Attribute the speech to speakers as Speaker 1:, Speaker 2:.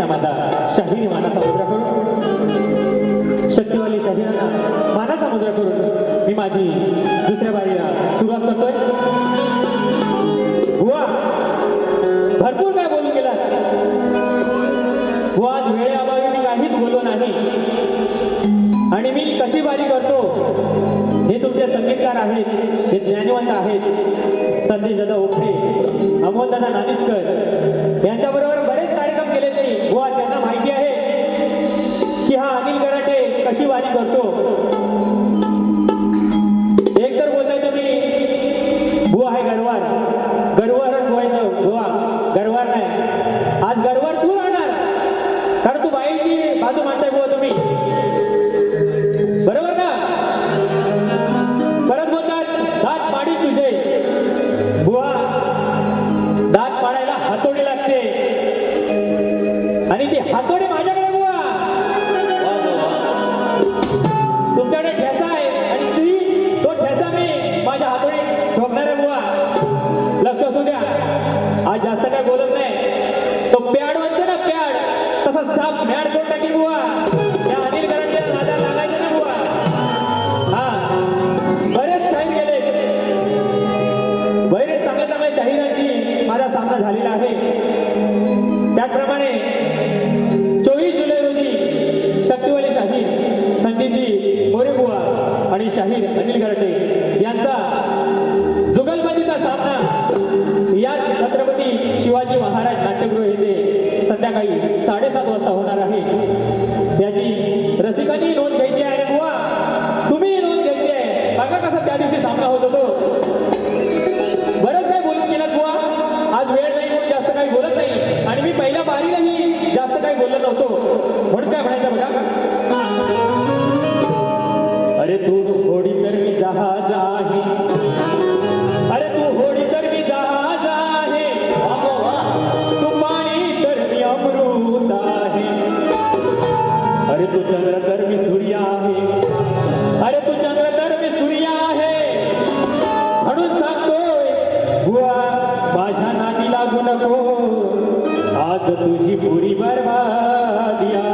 Speaker 1: नामाचा शाहिरी मानाचा मुद्रा करून. शक्तिवाली शाहिरांना मानाचा मुद्रा करून मी माझी 되고 झालेला आहे. त्याचप्रमाणे चोवीस जुलै रोजी शक्तिवाली शाहीर संदीपजी मोरेबुवा आणि शाहीर अनिल घरटे यांचा जुगलबंदीचा सामना या छत्रपती शिवाजी महाराज नाट्यगृह येथे संध्याकाळी साडेसात वाजता होणार आहे. याची रसिकांनी नोंद घ्यायची आहे बुवा. तुम्ही नोंद घ्यायची आहे. बघा कसा त्या दिवशी सामना होत होतो. अरे तू होडी तर मी जहाज आहे. अरे तू होडी तर मी जहाज आहे. तू पाणी तर मी अमृत आहे. अरे तू चंद्र तर मी सूर्य आहे. अरे तू चंद्र तर मी सूर्य आहे. म्हणून सांगतोय बुवा माझ्या नादी लागू नको आज तुझी पुरी बरबादिया